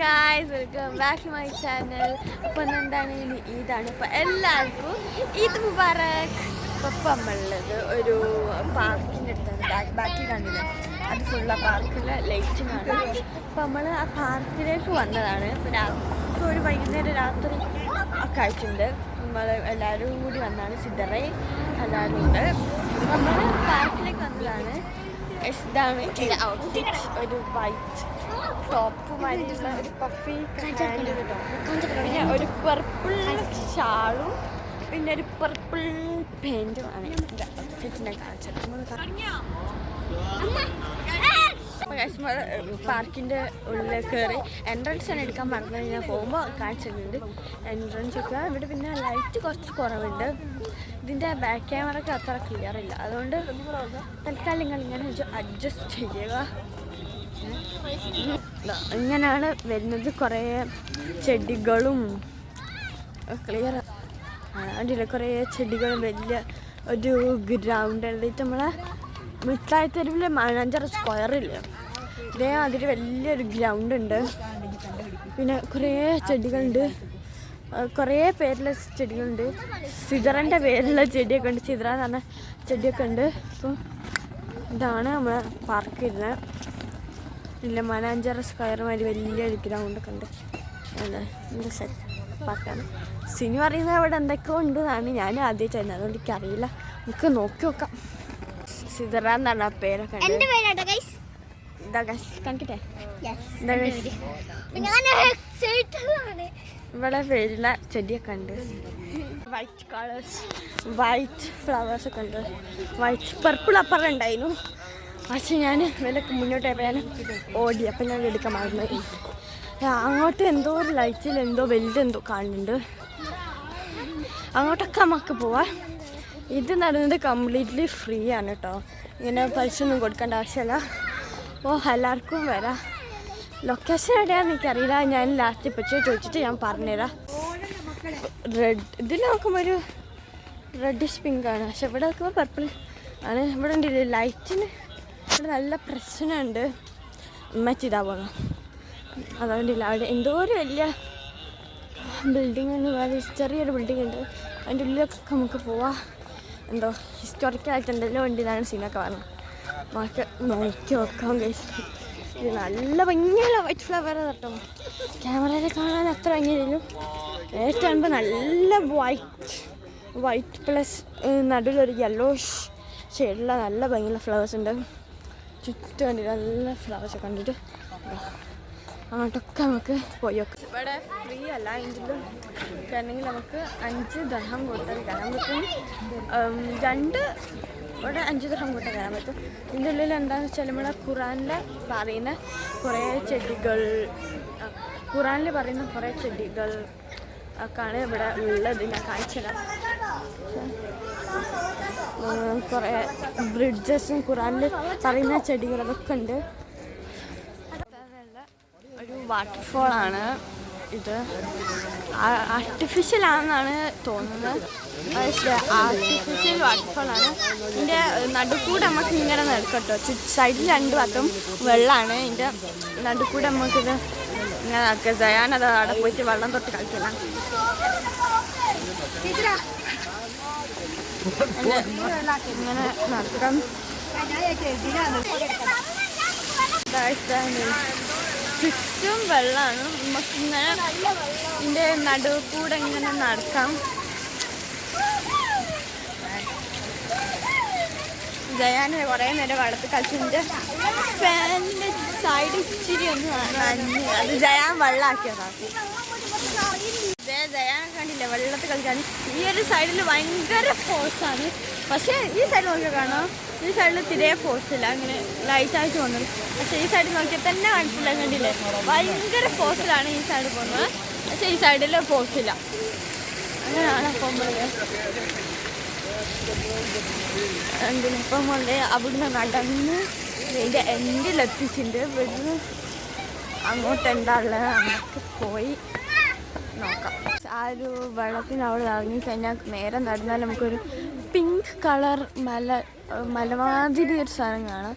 Guys welcome back to my channel അപ്പം എന്താണ് ഇനി? ഈദാണ് ഇപ്പം എല്ലാവർക്കും ഈദ് മുബാറക്. ഇപ്പം നമ്മളുള്ളത് ഒരു പാർക്കിന്റെ അടുത്താണ്. ബാക്ക് ബാക്കിൽ കണ്ടില്ല? അത് ഫുള്ള പാർക്കിലെ ലൈറ്റിനാണ് അപ്പം നമ്മൾ ആ പാർക്കിലേക്ക് വന്നതാണ്. ഇപ്പോൾ ഒരു വൈകുന്നേരം രാത്രി ഒക്കെ ആയിട്ടുണ്ട്. നമ്മൾ എല്ലാവരും കൂടി വന്നാണ്. സിദ്ധറയും എല്ലാവരും ഉണ്ട്. നമ്മൾ പാർക്കിലേക്ക് വന്നതാണ്. ഇതാണ്. എന്റെ ഔട്ട്ഫിറ്റ് ഒരു വൈറ്റ് ടോപ്പ് മാതിരിയുള്ള ഒരു പഫി പിന്നെ ഒരു പർപ്പിൾ ഷാളും പിന്നെ ഒരു പർപ്പിൾ പെയിന്റും ആണ്. കാണിച്ചത് പാർക്കിന്റെ ഉള്ളിൽ കയറി എൻട്രൻസ് ആണ് എടുക്കാൻ മറന്നു ഞാൻ പോകുമ്പോൾ കാണിച്ചിട്ടുണ്ട്. എൻട്രൻസ് ഒക്കെ. ഇവിടെ പിന്നെ ലൈറ്റ് കുറച്ച് കുറവുണ്ട്. ഇതിന്റെ ബാക്ക് ക്യാമറ ഒക്കെ അത്ര ക്ലിയർ ഇല്ല. അതുകൊണ്ട് തൽക്കാലം നിങ്ങൾ ഇങ്ങനെ അഡ്ജസ്റ്റ് ചെയ്യുക. ഇങ്ങനെയാണ് വരുന്നത് കുറേ ചെടികളും. ക്ലിയർ അതിൽ കുറേ ചെടികളും വലിയ ഒരു ഗ്രൗണ്ട് എഴുതിയിട്ട് നമ്മളെ മിഠായി തെരുവിലെ മാനാഞ്ചാറ് സ്ക്വയറില്ലേ ഇതേ അതിൽ വലിയൊരു ഗ്രൗണ്ട് ഉണ്ട്. പിന്നെ കുറേ ചെടികളുണ്ട്. കുറേ പേരുള്ള ചെടികളുണ്ട്. സിതറിന്റെ പേരുള്ള ചെടിയൊക്കെ ഉണ്ട്. സിതറ എന്ന് പറഞ്ഞ ചെടിയൊക്കെ ഉണ്ട്. അപ്പോൾ ഇതാണ് നമ്മളെ പാർക്ക് ഇരുന്നത് ഇല്ല മനാഞ്ചാറ സ്ക്വയർ മാതിരി വലിയൊരു ഗ്രൗണ്ടൊക്കെ ഉണ്ട്. എന്താ സെറ്റ് പാർക്കാണ് സിനി പറയുന്നത് അവിടെ എന്തൊക്കെയോ ഉണ്ട് എന്നാണ് ഞാൻ ആദ്യം ചെയ്യുന്നത് അതുകൊണ്ട് എനിക്കറിയില്ല. നമുക്ക് നോക്കി നോക്കാം. സിതറ എന്നാണ് ആ പേരൊക്കെ ഇവിടെ വരുന്ന ചെടിയൊക്കെ ഉണ്ട്. വൈറ്റ് കളേഴ്സ് വൈറ്റ് ഫ്ലവേഴ്സ് ഒക്കെ ഉണ്ട്. വൈറ്റ് പർപ്പിൾ അപ്പുറം ഉണ്ടായിരുന്നു. പക്ഷെ ഞാൻ വിലക്ക് മുന്നോട്ട് പോയപ്പോൾ ഓടി. അപ്പം ഞാൻ എടുക്കാൻ അങ്ങോട്ട് എന്തോ ഒരു ലൈറ്റിൽ എന്തോ വലുതെന്തോ കാണുന്നുണ്ട്. അങ്ങോട്ടൊക്കെ നമുക്ക് പോവാം. ഇത് നടന്നത് കംപ്ലീറ്റ്ലി ഫ്രീ ആണ് കേട്ടോ ഇങ്ങനെ പൈസ ഒന്നും കൊടുക്കേണ്ട ആവശ്യമില്ല ഓ എല്ലാവർക്കും വരാം. ലൊക്കേഷൻ എവിടെയാണെന്ന് എനിക്കറിയില്ല. ഞാൻ ലാസ്റ്റ് പക്ഷേ ചോദിച്ചിട്ട് ഞാൻ പറഞ്ഞുതരാം. റെഡ് ഇതിൽ നോക്കുമ്പോൾ ഒരു റെഡിഷ് പിങ്ക് ആണ്. പക്ഷെ ഇവിടെ നോക്കുമ്പോൾ പർപ്പിൾ ആണ്. ഇവിടെ ഉണ്ട് ലൈറ്റിന് ഇവിടെ നല്ല പ്രശ്നമുണ്ട്. അമ്മച്ചിതാ പോകണം അതുകൊണ്ടില്ല അവിടെ എന്തോ ഒരു വലിയ ബിൽഡിംഗ് എന്ന് പറയുന്നത് ചെറിയൊരു ബിൽഡിംഗ് ഉണ്ട്. അതിന്റെ ഉള്ളിലൊക്കെ നമുക്ക് പോവാം. എന്തോ ഹിസ്റ്റോറിക്കലായിട്ട് എന്തെല്ലാം ഉണ്ടെന്നാണ് സീനൊക്കെ പറഞ്ഞത്. നമുക്ക് നോക്കി നോക്കാൻ കഴിച്ചു ഇത് നല്ല ഭംഗിയുള്ള വൈറ്റ് ഫ്ലവർ കേട്ടോ. ക്യാമറയിൽ കാണാൻ അത്ര ഭംഗിയായിരുന്നു. നേരിട്ട് കാണുമ്പോൾ നല്ല വൈറ്റ് വൈറ്റ് പ്ലസ് നടുവിലൊരു യെല്ലോ ഷെയ്ഡുള്ള നല്ല ഭംഗിയുള്ള ഫ്ലവേഴ്സ് ഉണ്ട്. ചുറ്റും കണ്ടിട്ട് നല്ല ഫ്ലവേഴ്സ് കണ്ടിട്ട്. അങ്ങോട്ടൊക്കെ നമുക്ക് പോയി നോക്കാം. ഇവിടെ ഫ്രീ അല്ല എങ്കിലും കയറണമെങ്കിൽ നമുക്ക് അഞ്ച് ദഹം കൊടുത്താൽ കയറാൻ പറ്റും രണ്ട് ഇവിടെ അഞ്ച് ദഹം കൊടുത്താൽ കയറാൻ പറ്റും. ഇതിന്റെ ഉള്ളിൽ എന്താണെന്ന് വെച്ചാൽ നമ്മളെ ഖുറാനിൽ പറയുന്ന കുറേ ചെടികൾ ഖുറാനിൽ പറയുന്ന കുറേ ചെടികൾ ഒക്കെയാണ് ഇവിടെ ഉള്ളത്. ഞാൻ കാണിച്ചത് കുറേ ബ്രിഡ്ജസും കുറാൽ പറയുന്ന ചെടികൾ അതൊക്കെ ഉണ്ട്. ഒരു വാട്ടർഫോൾ ആണ് ഇത് ആർട്ടിഫിഷ്യൽ ആണെന്നാണ് തോന്നുന്നത്. ആർട്ടിഫിഷ്യൽ വാട്ടർഫോൾ ആണ് ഇതിന്റെ നടുക്കൂടെ നമുക്ക് ഇങ്ങനെ നടക്കട്ടോ. സൈഡിൽ രണ്ട് ഭാഗത്തും വെള്ളമാണ് ഇതിന്റെ നടുക്കൂടെ നമുക്കിത് ഇങ്ങനെ നടക്കുക ജയാനത് അവിടെ പോയിട്ട് വെള്ളം തൊട്ട് കളിക്കില്ല ഇങ്ങനെ ചുറ്റും വെള്ളമാണ് നമുക്കിങ്ങനെ ഇതിന്റെ നടുവ് കൂടെ ഇങ്ങനെ നടക്കാം. ജയാന് കുറേ നേരം വെള്ളത്തിൽ കളിച്ചിട്ട് ഫാനിന്റെ സൈഡ് ഇച്ചിരി ഒന്ന് അത് ജയാൻ വെള്ളമാക്കിയതാണ് ജയാൻ കണ്ടില്ല? വെള്ളത്തിൽ കളിക്കാൻ. ഈ ഒരു സൈഡിൽ ഭയങ്കര ഫോഴ്സാണ് പക്ഷേ ഈ സൈഡ് നോക്കിയാൽ കാണാം. ഈ സൈഡിൽ തിരെ ഫോഴ്സില്ല അങ്ങനെ ലൈറ്റായിട്ട് പോകുന്നത് പക്ഷേ ഈ സൈഡിൽ നോക്കിയാൽ തന്നെ കാണിച്ചില്ല കണ്ടില്ലേ? ഭയങ്കര ഫോഴ്സിലാണ് ഈ സൈഡ് പോകുന്നത്. പക്ഷേ ഈ സൈഡിൽ ഫോഴ്സില്ല അങ്ങനെയാണ് പോകുമ്പോൾ എന്തിനിപ്പം കൊണ്ട് അവിടുന്ന് നടന്ന് ഇതിന്റെ എൻഡിലെത്തിച്ചിട്ടുണ്ട് അങ്ങോട്ട് എന്താ ഉള്ളത്? നമുക്ക് പോയി നോക്കാം. ആ ഒരു വെള്ളത്തിന് അവിടെ ഇറങ്ങി കഴിഞ്ഞാൽ നേരെ നടന്നാൽ നമുക്കൊരു പിങ്ക് കളർ മല മലമാതിരി ഒരു സാധനം കാണാം.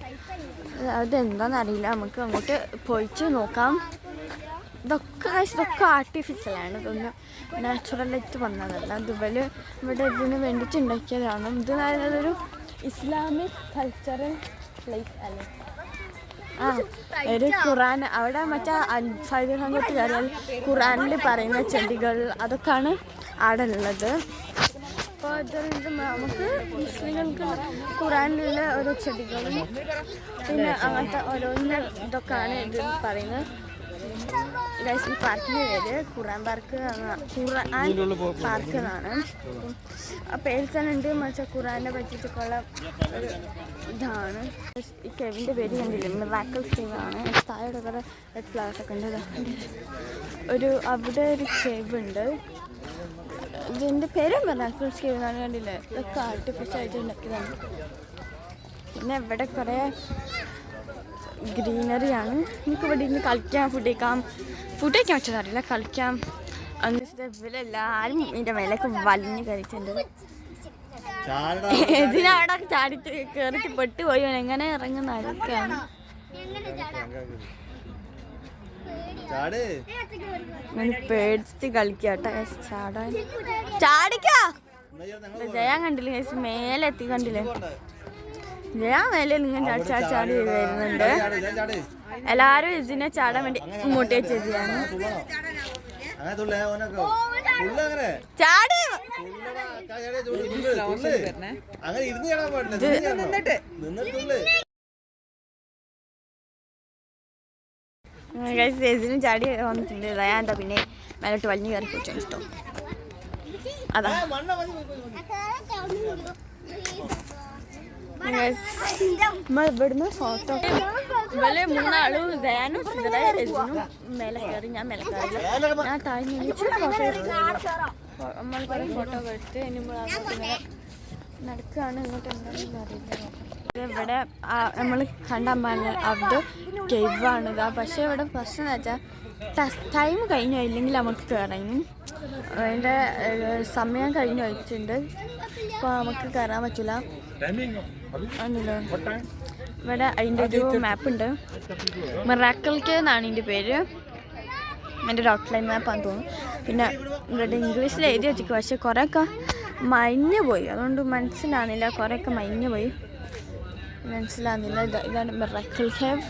അതെന്താണെന്നറിയില്ല നമുക്ക് അങ്ങോട്ട് പോയിട്ട് നോക്കാം. ഇതൊക്കെ ഇതൊക്കെ ആർട്ടിഫിഷ്യലാണ് ഇതൊന്നും നാച്ചുറലായിട്ട് വന്നതല്ല അതുപോലെ ഇവിടെ ഇതിന് വേണ്ടിയിട്ട് ഉണ്ടാക്കിയതാണ്. ഇത് ഒരു ഇസ്ലാമിക് കൾച്ചറൽ പ്ലേസ് അല്ലേ? ഒരു ഖുറാൻ അവിടെ മറ്റേ സൈദ് സംഘത്ത് കയറിയാൽ ഖുറാനിൽ പറയുന്ന ചെടികൾ അതൊക്കെയാണ് അവിടെ ഉള്ളത് അപ്പോൾ ഇത് നമുക്ക് മുസ്ലിങ്ങൾക്ക് ഖുറാനിലുള്ള ഓരോ ചെടികളും പിന്നെ അങ്ങനത്തെ ഓരോന്ന് ഇതൊക്കെയാണ് ഇത് പറയുന്നത്. ഈ പാർക്കിന്റെ പേര് ഖുറാൻ പാർക്ക് ഖുറാൻ പാർക്ക് എന്നാണ്. ആ പേരിൽ തന്നെ ഉണ്ട് മറ്റേ ഖുറാനെ പറ്റിയിട്ടൊക്കെയുള്ള ഒരു ഇതാണ്. ഈ കെവിന്റെ പേര് കണ്ടില്ലേ? മിറാക്കൽ സ്ട്രീം ആണ്. താഴെ കുറേ റെഡ് ഫ്ലവേഴ്സ് ഒക്കെ ഉണ്ട്. ഒരു അവിടെ ഒരു കേവ് ഉണ്ട്. ഇതിന്റെ പേര് മിറാക്കൽ സ്ട്രീം എന്നാണ് കണ്ടില്ലേ? ഇതൊക്കെ ആർട്ടിഫിഷ്യൽ ആയിട്ട് ഉണ്ടാക്കിയതാണ്. പിന്നെ ഇവിടെ കുറേ ഗ്രീനറിയാണ്. എനിക്ക് ഇവിടെ ഇരുന്ന് കളിക്കാം ഫുഡ് കഴിക്കാം. ഫുഡ് കഴിക്കാൻ പറ്റുന്നറിയില്ല കളിക്കാം. എന്നിട്ട് ഇവരെല്ലാരും ഇതിന്റെ മേലേക്ക് വലിഞ്ഞ് കയറിയിട്ടുണ്ട്. ഇതിനവിടെ ചാടിച്ച് കയറിച്ച് പെട്ട് പോയി എങ്ങനെ ഇറങ്ങുന്ന ആരൊക്കെയാണ് പേടിച്ചിട്ട് കളിക്കാട്ടെ ചാടാൻ. ചാടിക്കാ? ജയാൻ കണ്ടില്ലേ മേലെത്തി കണ്ടില്ലേ? ജയാ മേലെ നിങ്ങൾ ചാടി വരുന്നുണ്ട്. എല്ലാരും ഇതിനെ ചാടാൻ വേണ്ടി ഓനൊക്കെ. തുള്ള ചാട്. അങ്ങനെ ഇരുന്ന് ചാടാൻ പാടില്ല നിന്ന് ചാടണം. നിന്നിട്ട്. ചാടി വന്നിട്ടുണ്ട്. ഞാൻ എന്താ പിന്നെ മേലോട്ട് വലിഞ്ഞു കയറി പോയിട്ടോ ഇഷ്ടം അതാ. ഇവിടുന്ന് ഫോട്ടോ ഇവർ മൂന്നാളും ദയാനും ഇതിനും മേലെ കയറി ഞാൻ മേലെ കയറി. ഞാൻ താഴ്ന്നു ഫോട്ടോ എടുത്തു നമ്മൾ കുറേ ഫോട്ടോ എടുത്ത് ഇനി നമ്മൾ അങ്ങോട്ട് ഇങ്ങനെ നടക്കുകയാണ്. ഇങ്ങോട്ട് എന്താണെന്ന് അറിയില്ല. ഇവിടെ നമ്മൾ കണ്ട അത് കേവാണ് ഇതാ പക്ഷേ ഇവിടെ പ്രശ്നം എന്ന് വെച്ചാൽ ടൈം കഴിഞ്ഞോ ഇല്ലെങ്കിൽ നമുക്ക് കയറാനും അതിന്റെ സമയം കഴിഞ്ഞു വെച്ചിട്ടുണ്ട് അപ്പോൾ നമുക്ക് കയറാൻ പറ്റില്ല. ഇവിടെ അതിന്റെ ഒരു മാപ്പുണ്ട്. മെറാക്കൽക്ക് എന്നാണ് ഇതിന്റെ പേര്. എന്റെ ഡോക്ടർ ലൈൻ മാപ്പാന്ന് തോന്നുന്നു. പിന്നെ ഇവിടെ ഇംഗ്ലീഷിൽ എഴുതി വെച്ചിരിക്കും പക്ഷെ കുറേയൊക്കെ മഞ്ഞ് പോയി. അതുകൊണ്ട് മനസ്സിലാകുന്നില്ല കുറേയൊക്കെ മഞ്ഞ് പോയി. മനസ്സിലാകുന്നില്ല ഇതാണ് മെറാക്കൽ ഹേവ്